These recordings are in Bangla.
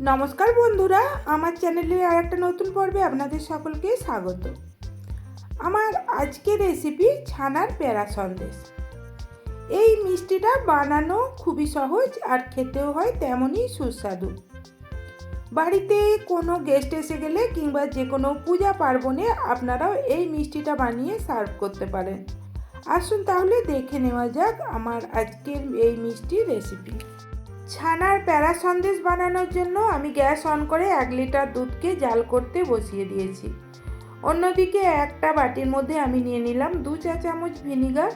নমস্কার বন্ধুরা, আমার চ্যানেলে আর একটা নতুন পর্বে আপনাদের সকলকে স্বাগত। আমার আজকের রেসিপি ছানার প্যারা সন্দেশ। এই মিষ্টিটা বানানো খুবই সহজ আর খেতেও হয় তেমনই সুস্বাদু। বাড়িতে কোনো গেস্ট এসে গেলে কিংবা যে কোনো পূজা পার্বণে আপনারাও এই মিষ্টিটা বানিয়ে সার্ভ করতে পারেন। আসুন তাহলে দেখে নেওয়া যাক আমার আজকের এই মিষ্টির রেসিপি ছানার প্যারা সন্দেশ বানানোর জন্য আমি গ্যাস অন করে এক লিটার দুধকে জাল করতে বসিয়ে দিয়েছি। অন্যদিকে একটা বাটির মধ্যে আমি নিয়ে নিলাম দু চা চামচ ভিনিগার,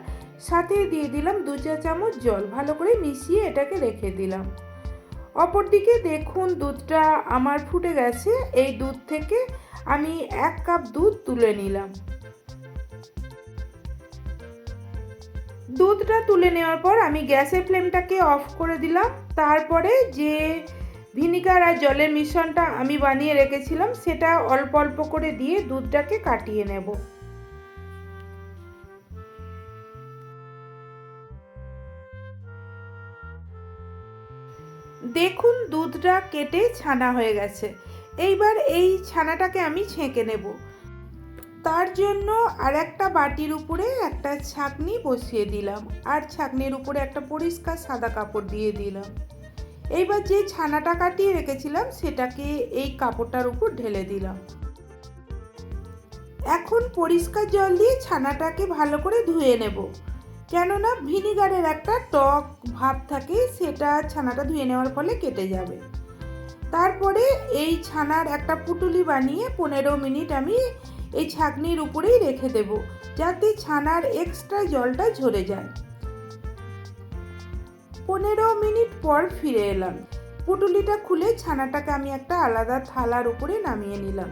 সাথে দিয়ে দিলাম দু চা চামচ জল। ভালো করে মিশিয়ে এটাকে রেখে দিলাম। অপরদিকে দেখুন দুধটা আমার ফুটে গেছে। এই দুধ থেকে আমি এক কাপ দুধ তুলে নিলাম। দুধটা তুলে নেওয়ার পর আমি গ্যাসের ফ্লেমটাকে অফ করে দিলাম। তারপরে যে ভিনিগার আর জলের মিশ্রণটা আমি বানিয়ে রেখেছিলাম, সেটা অল্প অল্প করে দিয়ে দুধটাকে কাটিয়ে নেব। দেখুন, দুধটা কেটে ছানা হয়ে গেছে। এইবার এই ছানাটাকে আমি ছেঁকে নেব। তার জন্য আর একটা বাটির উপরে একটা ছাকনি বসিয়ে দিলাম। আর ছাকনির উপরে একটা পরিষ্কার সাদা কাপড় দিয়ে দিলাম। এইবার যে ছানাটা কাটিয়ে রেখেছিলাম, সেটাকে এই কাপড়টার উপর ঢেলে দিলাম। এখন পরিষ্কার জল দিয়ে ছানাটাকে ভালো করে ধুয়ে নেব। কেননা ভিনিগারের একটা টক ভাব থাকে, সেটা ছানাটা ধুয়ে নেওয়ার ফলে কেটে যাবে। তারপরে এই ছানার একটা পুটুলি বানিয়ে পনেরো মিনিট আমি এই ছাঁকনির উপরেই রেখে দেব, যাতে ছানার এক্সট্রা জলটা ঝরে যায়। পনেরো মিনিট পর ফিরে এলাম। পুটুলিটা খুলে ছানাটাকে আমি একটা আলাদা থালার উপরে নামিয়ে নিলাম।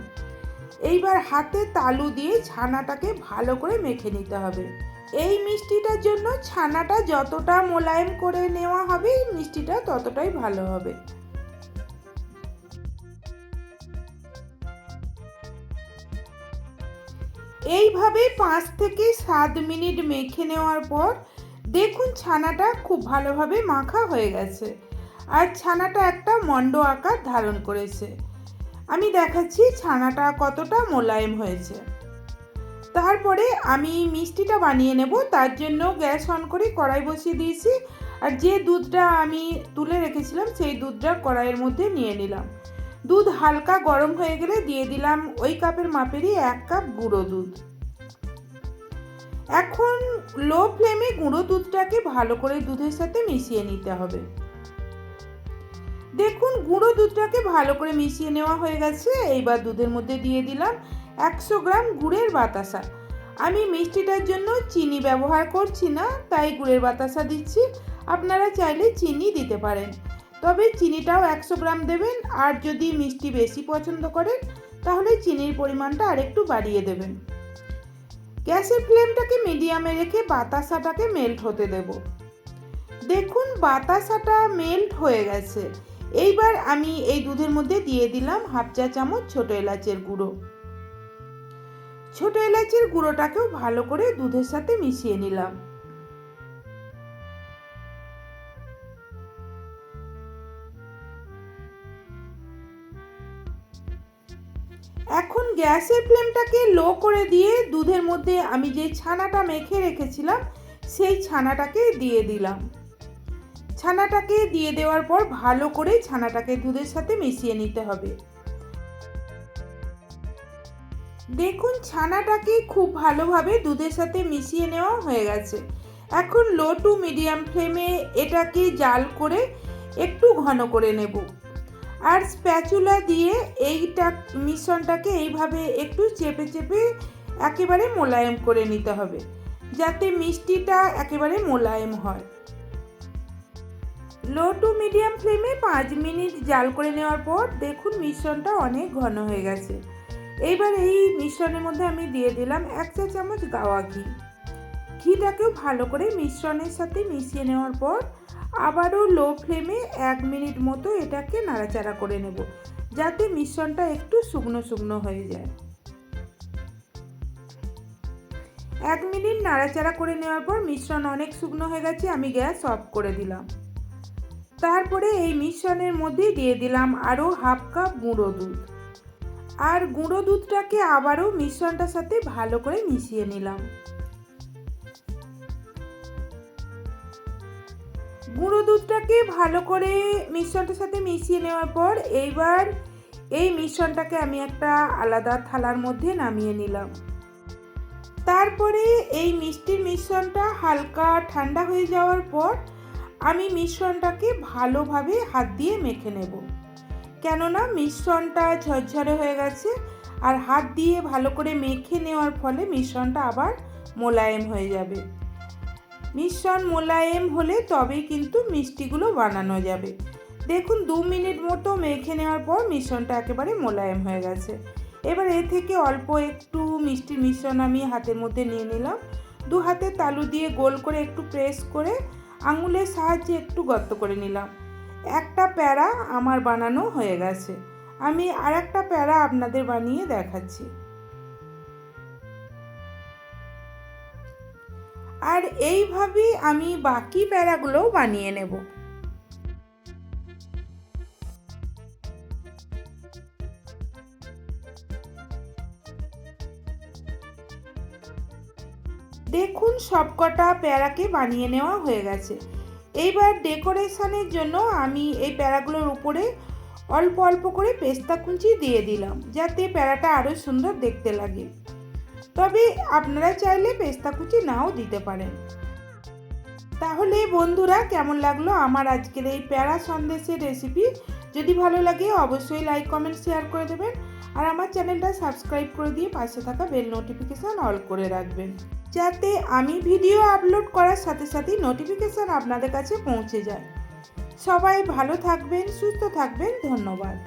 এইবার হাতে তালু দিয়ে ছানাটাকে ভালো করে মেখে নিতে হবে। এই মিষ্টিটার জন্য ছানাটা যতটা মোলায়েম করে নেওয়া হবে মিষ্টিটা ততটাই ভালো হবে। এইভাবে পাঁচ থেকে সাত মিনিট মেখে নেওয়ার পর দেখুন ছানাটা খুব ভালোভাবে মাখা হয়ে গেছে। আর ছানাটা একটা মণ্ড আকার ধারণ করেছে। আমি দেখাচ্ছি ছানাটা কতটা মোলায়েম হয়েছে। তারপরে আমি মিষ্টিটা বানিয়ে নেব, তার জন্য গ্যাস অন করে কড়াই বসিয়ে দিয়েছি। আর যে দুধটা আমি তুলে রেখেছিলাম, সেই দুধটা কড়াইয়ের মধ্যে নিয়ে নিলাম। দুধ হালকা গরম হয়ে গেলে দিয়ে দিলাম ওই কাপের মাপেরই এক কাপ গুঁড়ো দুধ। এখন লো ফ্লেমে গুঁড়ো দুধটাকে ভালো করে দুধের সাথে মিশিয়ে নিতে হবে। দেখুন, গুঁড়ো দুধটাকে ভালো করে মিশিয়ে নেওয়া হয়ে গেছে। এইবার দুধের মধ্যে দিয়ে দিলাম একশো গ্রাম গুড়ের বাতাসা। আমি মিষ্টিটার জন্য চিনি ব্যবহার করছি না, তাই গুড়ের বাতাসা দিচ্ছি। আপনারা চাইলে চিনি দিতে পারেন। তবে চিনিটাও একশো গ্রাম দেবেন, আর যদি মিষ্টি বেশি পছন্দ করেন, তাহলে চিনির পরিমাণটা আরেকটু বাড়িয়ে দেবেন। গ্যাসের ফ্লেমটাকে মিডিয়ামে রেখে বাতাসাটাকে মেল্ট হতে দেব। দেখুন, বাতাসাটা মেল্ট হয়ে গেছে। এইবার আমি এই দুধের মধ্যে দিয়ে দিলাম হাফ চা চামচ ছোট এলাচের গুঁড়ো। ছোট এলাচের গুঁড়োটাকেও ভালো করে দুধের সাথে মিশিয়ে নিলাম। এখন গ্যাসের ফ্লেমটাকে লো করে দিয়ে দুধের মধ্যে আমি যে ছানাটা মেখে রেখেছিলাম, সেই ছানাটাকে দিয়ে দিলাম। ছানাটাকে দিয়ে দেওয়ার পর ভালো করে ছানাটাকে দুধের সাথে মিশিয়ে নিতে হবে। দেখুন, ছানাটাকে খুব ভালোভাবে দুধের সাথে মিশিয়ে নেওয়া হয়ে গেছে। এখন লো টু মিডিয়াম ফ্লেমে এটাকে জাল করে একটু ঘন করে নেব। আর স্প্যাচুলা দিয়ে এইটা, মিশ্রণটাকে এইভাবে একটু চেপে চেপে একেবারে মোলায়েম করে নিতে হবে, যাতে মিষ্টিটা একেবারে মোলায়েম হয়। লো টু মিডিয়াম ফ্লেমে পাঁচ মিনিট জাল করে নেওয়ার পর দেখুন মিশ্রণটা অনেক ঘন হয়ে গেছে। এইবার এই মিশ্রণের মধ্যে আমি দিয়ে দিলাম এক চা চামচ গাওয়া ঘি। ঘিটাকেও ভালো করে মিশ্রণের সাথে মিশিয়ে নেওয়ার পর আবারও লো ফ্লেমে এক মিনিট মতো এটাকে নাড়াচাড়া করে নেব, যাতে মিশ্রণটা একটু শুকনো শুকনো হয়ে যায়। এক মিনিট নাড়াচাড়া করে নেওয়ার পর মিশ্রণ অনেক শুকনো হয়ে গেছে, আমি গ্যাস অফ করে দিলাম। তারপরে এই মিশ্রণের মধ্যে দিয়ে দিলাম আরও হাফ কাপ গুঁড়ো দুধ। আর গুঁড়ো দুধটাকে আবারও মিশ্রণটার সাথে ভালো করে মিশিয়ে নিলাম। গুঁড়ো দুধটাকে ভালো করে মিশ্রণটার সাথে মিশিয়ে নেওয়ার পর এইবার এই মিশ্রণটাকে আমি একটা আলাদা থালার মধ্যে নামিয়ে নিলাম। তারপরে এই মিষ্টির মিশ্রণটা হালকা ঠান্ডা হয়ে যাওয়ার পর আমি মিশ্রণটাকে ভালোভাবে হাত দিয়ে মেখে নেব। কেননা মিশ্রণটা ঝরঝরে হয়ে গেছে আর হাত দিয়ে ভালো করে মেখে নেওয়ার ফলে মিশ্রণটা আবার মোলায়েম হয়ে যাবে। মিশ্রণ মোলায়েম হলে তবেই কিন্তু মিষ্টিগুলো বানানো যাবে। দেখুন, দু মিনিট মতো মেখে নেওয়ার পর মিশ্রণটা একেবারে মোলায়েম হয়ে গেছে। এবার এ থেকে অল্প একটু মিষ্টির মিশ্রণ আমি হাতের মধ্যে নিয়ে নিলাম। দু হাতে তালু দিয়ে গোল করে একটু প্রেস করে আঙুলের সাহায্যে একটু গর্ত করে নিলাম। একটা প্যারা আমার বানানো হয়ে গেছে। আমি আর একটা প্যারা আপনাদের বানিয়ে দেখাচ্ছি। আর এইভাবেই আমি বাকি প্যারাগুলোও বানিয়ে নেব। দেখুন সবকটা প্যারাকে বানিয়ে নেওয়া হয়ে গেছে। এইবার ডেকোরেশনের জন্য আমি এই প্যারাগুলোর উপরে অল্প অল্প করে পেস্তা কুচি দিয়ে দিলাম, যাতে প্যারাটা আরও সুন্দর দেখতে লাগে। তবে আপনারা চাইলে পেস্তা কুচি নাও দিতে পারেন। তাহলে বন্ধুরা, কেমন লাগল আমার আজকের এই প্যারা সন্দেশের রেসিপি যদি ভালো লাগে, অবশ্যই লাইক কমেন্ট শেয়ার করে দেবেন। আর আমার চ্যানেলটা সাবস্ক্রাইব করে দিয়ে পাশে থাকা বেল নোটিফিকেশান অল করে রাখবেন। যাতে আমি ভিডিও আপলোড করার সাথে সাথেই নোটিফিকেশান আপনাদের কাছে পৌঁছে যায়। সবাই ভালো থাকবেন, সুস্থ থাকবেন, ধন্যবাদ।